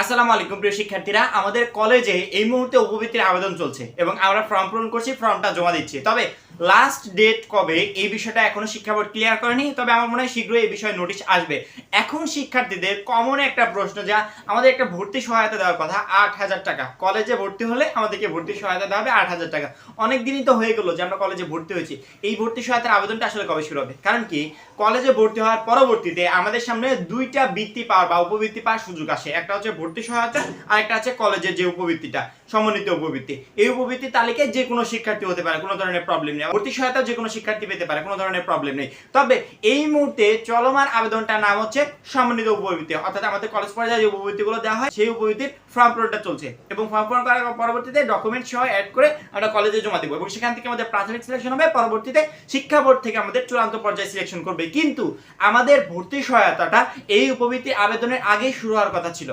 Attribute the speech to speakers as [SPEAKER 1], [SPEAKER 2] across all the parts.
[SPEAKER 1] আসসালামু আলাইকুম, প্রিয় শিক্ষার্থীরা। আমাদের কলেজে এই মুহূর্তে উপবৃত্তির আবেদন চলছে এবং আমরা ফর্ম পূরণ করছি, ফর্মটা জমা দিচ্ছি। তবে লাস্ট ডেট কবে? এই বিষয়টা এখনও শিক্ষা বোর্ড ক্লিয়ার করেনি, তবে আমার মনে হয় শীঘ্রই এই বিষয়ে নোটিশ আসবে। এখন শিক্ষার্থীদের কমন একটা প্রশ্ন যা আমাদের একটা ভর্তি সহায়তা দেওয়ার কথা, আট হাজার টাকা। কলেজে ভর্তি হলে আমাদেরকে ভর্তি সহায়তা দেওয়া হবে আট হাজার টাকা। অনেক দিনই তো হয়ে গেলো যে আমরা কলেজে ভর্তি হয়েছি। এই ভর্তি সহায়তার আবেদনটা আসলে কবে শুরু হবে? কারণ কি কলেজে ভর্তি হওয়ার পরবর্তীতে আমাদের সামনে দুইটা বৃত্তি পাওয়ার বা উপবৃত্তি পাওয়ার সুযোগ আসে। একটা হচ্ছে ভর্তি সহায়তা আর একটা আছে কলেজের যে উপবৃত্তিটা, সমন্বিত উপবৃত্তি। এই উপবৃত্তির তালিকায় যে কোনো শিক্ষার্থী হতে পারে, কোনো ধরনের প্রবলেম নেই। ভর্তি সহায়তা যে কোনো শিক্ষার্থী পেতে পারে, কোনো ধরনের প্রবলেম নেই। তবে এই মুহূর্তে চলমান আবেদনটার নাম হচ্ছে সমন্বিত উপবৃত্তি। অর্থাৎ আমাদের কলেজ পর্যায়ে যে উপবৃত্তিগুলো দেওয়া হয়, সেই উপবৃত্তির ফর্ম পূরণটা চলছে। এবং ফর্ম পূরণ করার পরবর্তীতে ডকুমেন্ট সহ অ্যাড করে আমরা কলেজে জমা দেবো। এবং সেখান থেকে আমাদের প্রাথমিক সিলেকশন হবে, পরবর্তীতে শিক্ষা বোর্ড থেকে আমাদের চূড়ান্ত পর্যায়ে সিলেকশন করবে। কিন্তু আমাদের ভর্তি সহায়তাটা এই উপবৃত্তি আবেদনের আগেই শুরু হওয়ার কথা ছিল।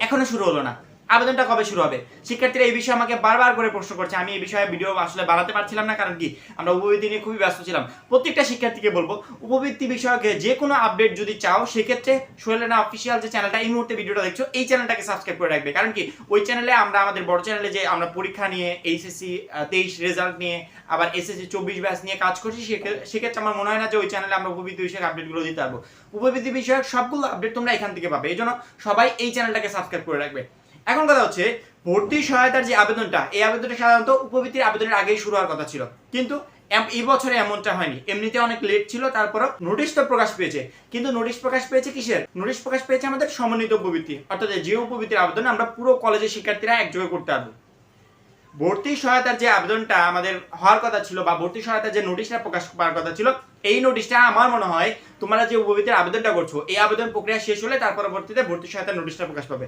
[SPEAKER 1] এখনও শুরু হলো না। আবেদনটা কবে শুরু হবে? শিক্ষার্থীরা এই বিষয়ে আমাকে বারবার করে প্রশ্ন করছে। আমি এই বিষয়ে ভিডিও আসলে বানাতে পারছিলাম না, কারণ কি? আমরা উপবৃত্তি নিয়ে খুবই ব্যস্ত ছিলাম। প্রত্যেকটা শিক্ষার্থীকে বলব, উপবৃত্তি বিষয়কে যে কোনো আপডেট যদি চাও, সেক্ষেত্রে সোহেলেনা অফিসিয়াল যে চ্যানেলটা এই মুহূর্তে ভিডিওটা দেখছ, এই চ্যানেলটাকে সাবস্ক্রাইব করে রাখবে। কারণ কি? ওই চ্যানেলে আমরা আমাদের বড় চ্যানেলে যে আমরা পরীক্ষা নিয়ে এইচএসসি তেইশ রেজাল্ট নিয়ে, আবার এসএসসি চব্বিশ ব্যাচ নিয়ে কাজ করছি সেক্ষে- সেক্ষেত্রে আমার মনে হয় না যে ওই চ্যানেলে আমরা উপবৃত্তি বিষয়ক আপডেটগুলো দিতে পারব। উপবৃত্তি বিষয়ক সবগুলো আপডেট তোমরা এখান থেকে পাবে। এই জন্য সবাই এই চ্যানেলটাকে সাবস্ক্রাইব করে রাখবে। এখন কথা হচ্ছে, ভর্তি সহায়তার যে আবেদনটা, এই আবেদনটা সাধারণত উপবৃত্তির আবেদনের আগেই শুরু হওয়ার কথা ছিল। কিন্তু এই বছরে এমনটা হয়নি। এমনিতে অনেক লেট ছিল, তারপরও নোটিশ তো প্রকাশ পেয়েছে। কিন্তু নোটিশ প্রকাশ পেয়েছে কিসের? নোটিশ প্রকাশ পেয়েছে আমাদের সমন্বিত উপবৃত্তি। অর্থাৎ যে উপবৃত্তির আবেদন, আমরা পুরো কলেজের শিক্ষার্থীরা একযোগে করতে পারব। ভর্তি সহায়তার যে আবেদনটা আমাদের হওয়ার কথা ছিল, বা ভর্তি সহায়তার যে নোটিশটা প্রকাশ পাওয়ার কথা ছিল, এই নোটিশটা আমার মনে হয় তোমরা যে উপবৃত্তির আবেদনটা করছ, এই আবেদন প্রক্রিয়া শেষ হলে তার পরবর্তীতে ভর্তি সহায়তার নোটিশটা প্রকাশ পাবে।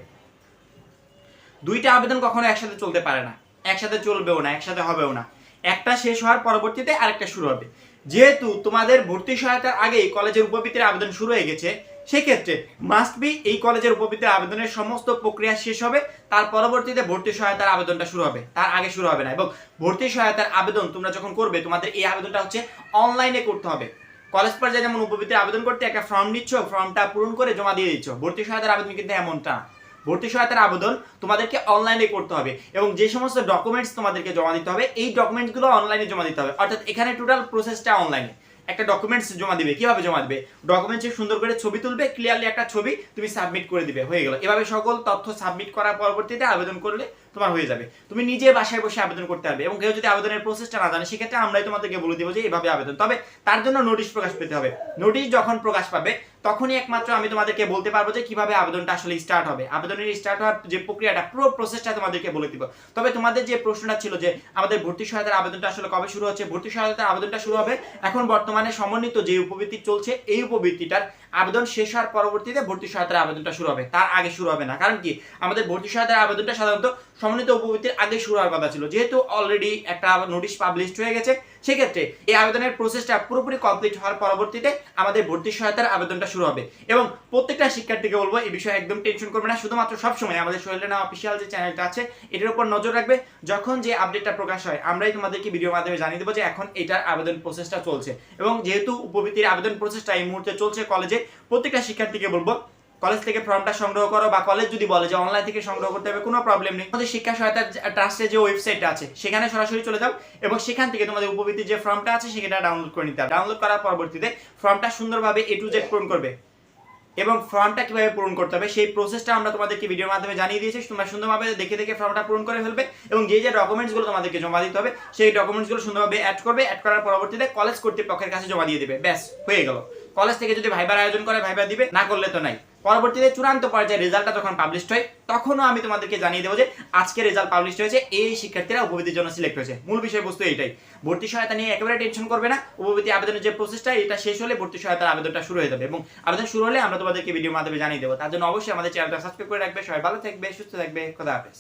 [SPEAKER 1] দুইটা আবেদন কখনো একসাথে চলতে পারে না, একসাথে চলবেও না, একসাথে হবেও না। একটা শেষ হওয়ার পরবর্তীতে আরেকটা শুরু হবে। যেহেতু তোমাদের ভর্তি সহায়তার আগেই কলেজের উপবৃত্তির আবেদন শুরু হয়ে গেছে, সেক্ষেত্রে মাস্ট বি এই কলেজের উপবৃত্তির আবেদনের সমস্ত প্রক্রিয়া শেষ হবে, তার পরবর্তীতে ভর্তি সহায়তার আবেদনটা শুরু হবে, তার আগে শুরু হবে না। এবং ভর্তি সহায়তার আবেদন তোমরা যখন করবে, তোমাদের এই আবেদনটা হচ্ছে অনলাইনে করতে হবে। কলেজ পর্যায়ে যেমন উপবৃত্তির আবেদন করতে একটা ফর্ম নিচ্ছ ফর্মটা পূরণ করে জমা দিয়ে দিচ্ছ, ভর্তি সহায়তার আবেদন কিন্তু এমনটা। ভর্তি সহায়তার আবেদন তোমাদেরকে অনলাইনে করতে হবে এবং যে সমস্ত ডকুমেন্টস তোমাদেরকে জমা দিতে হবে, এই ডকুমেন্টসগুলো অনলাইনে জমা দিতে হবে। অর্থাৎ এখানে টোটাল প্রসেসটা অনলাইনে একটা ডকুমেন্টস জমা দিবে, কীভাবে জমা দিবে? ডকুমেন্টসে সুন্দর করে ছবি তুলবে ক্লিয়ারলি একটা ছবি তুমি সাবমিট করে দিবে, হয়ে গেল। এভাবে সকল তথ্য সাবমিট করার পরবর্তীতে আবেদন করলে তোমার হয়ে যাবে। তুমি নিজে বাসায় বসে আবেদন করতে পারবে এবং কেউ যদি আবেদনের প্রসেসটা না জানে, সেক্ষেত্রে আমরাই তোমাদেরকে বলে দেবো যে এইভাবে আবেদন। তবে তার জন্য নোটিশ প্রকাশ পেতে হবে। নোটিশ যখন প্রকাশ পাবে, তখনই একমাত্র আমি তোমাদেরকে বলতে পারব যে কীভাবে আবেদনটা আসলে স্টার্ট হবে। আবেদনের স্টার্ট হওয়ার যে প্রক্রিয়াটা, পুরো প্রসেসটা তোমাদেরকে বলে দিব। তবে তোমাদের যে প্রশ্নটা ছিল যে আমাদের ভর্তি সহায়তার আবেদনটা আসলে কবে শুরু হচ্ছে, ভর্তি সহায়তার আবেদনটা শুরু হবে, এখন বর্তমানে সমন্বিত যে উপবৃত্তি চলছে, এই উপবৃত্তিটার আবেদন শেষ হওয়ার পরবর্তীতে ভর্তি সহায়তার আবেদনটা শুরু হবে। তার আগে শুরু হবে না। কারণ কি? আমাদের ভর্তি সহায়তার আবেদনটা সাধারণত সমন্বিত উপবৃত্তির আগে শুরু হওয়ার কথা ছিল। যেহেতু অলরেডি একটা নোটিশ পাবলিশড হয়ে গেছে, সেক্ষেত্রে এই আবেদনের প্রসেসটা পুরোপুরি কমপ্লিট হওয়ার পরবর্তীতে আমাদের ভর্তি সহায়তার আবেদনটা শুরু হবে। এবং প্রত্যেকটা শিক্ষার্থীকে বলব, এই বিষয়ে একদম টেনশন করবে না। শুধুমাত্র সবসময় আমাদের সোহেলেনা অফিসিয়াল যে চ্যানেলটা আছে, এটার উপর নজর রাখবে। যখন যে আপডেটটা প্রকাশ হয়, আমরাই তোমাদেরকে ভিডিও মাধ্যমে জানিয়ে দেবো যে এখন এটার আবেদন প্রসেসটা চলছে। এবং যেহেতু উপবৃত্তির আবেদন প্রসেসটা এই মুহূর্তে চলছে কলেজে, প্রত্যেকটা শিক্ষার্থীকে বলব কলেজ থেকে ফর্মটা সংগ্রহ করো বা কলেজ যদি বলে যে অনলাইন থেকে সংগ্রহ করতে হবে, কোনো প্রবলেম নেই। আমাদের শিক্ষা সহায়তা ট্রাস্টের যে ওয়েবসাইটটা আছে, সেখানে সরাসরি চলে যাও এবং সেখান থেকে তোমাদের উপবৃত্তির যে ফর্মটা আছে, সেটা ডাউনলোড করে নিতে হবে। ডাউনলোড করার পরবর্তীতে ফর্মটা সুন্দরভাবে এ টু জেড পূরণ করবে এবং ফর্মটা কীভাবে পূরণ করতে হবে, সেই প্রসেসটা আমরা তোমাদেরকে ভিডিওর মাধ্যমে জানিয়ে দিয়েছি। তোমরা সুন্দরভাবে দেখে দেখে ফর্মটা পূরণ করে ফেলবে এবং যে যে ডকুমেন্টসগুলো তোমাদেরকে জমা দিতে হবে, সেই ডকুমেন্টসগুলো সুন্দরভাবে অ্যাড করবে। অ্যাড করার পরবর্তীতে কলেজ কর্তৃপক্ষের কাছে জমা দিয়ে দেবে। ব্যাস, হয়ে গেল। কলেজ থেকে যদি ভাইবার আয়োজন করে, ভাইবার দিবে, না করলে তো নাই। পরবর্তীতে চূড়ান্ত পর্যায়ে রেজাল্টটা যখন পাবলিশ হয়, তখনও আমি তোমাদেরকে জানিয়ে দেবো যে আজকে রেজাল্ট পাবলিশ হয়েছে, এই শিক্ষার্থীরা উপবৃত্তির জন্য সিলেক্ট হয়েছে। মূল বিষয়বস্তু এইটাই। ভর্তি সহায়তা নিয়ে একেবারে টেনশন করবে না। উপবৃত্তি আবেদনের যে প্রসেসটা এটা শেষ হলে ভর্তি সহায়তার আবেদনটা শুরু হয়ে যাবে। এবং আবেদন শুরু হলে আমরা তোমাদেরকে ভিডিওর মাধ্যমে জানিয়ে দেবো। তার জন্য অবশ্যই আমাদের চ্যানেলটা সাবস্ক্রাইব করে রাখবে। সবাই ভালো থাকবে, সুস্থ থাকবে। খোদা হাফেজ।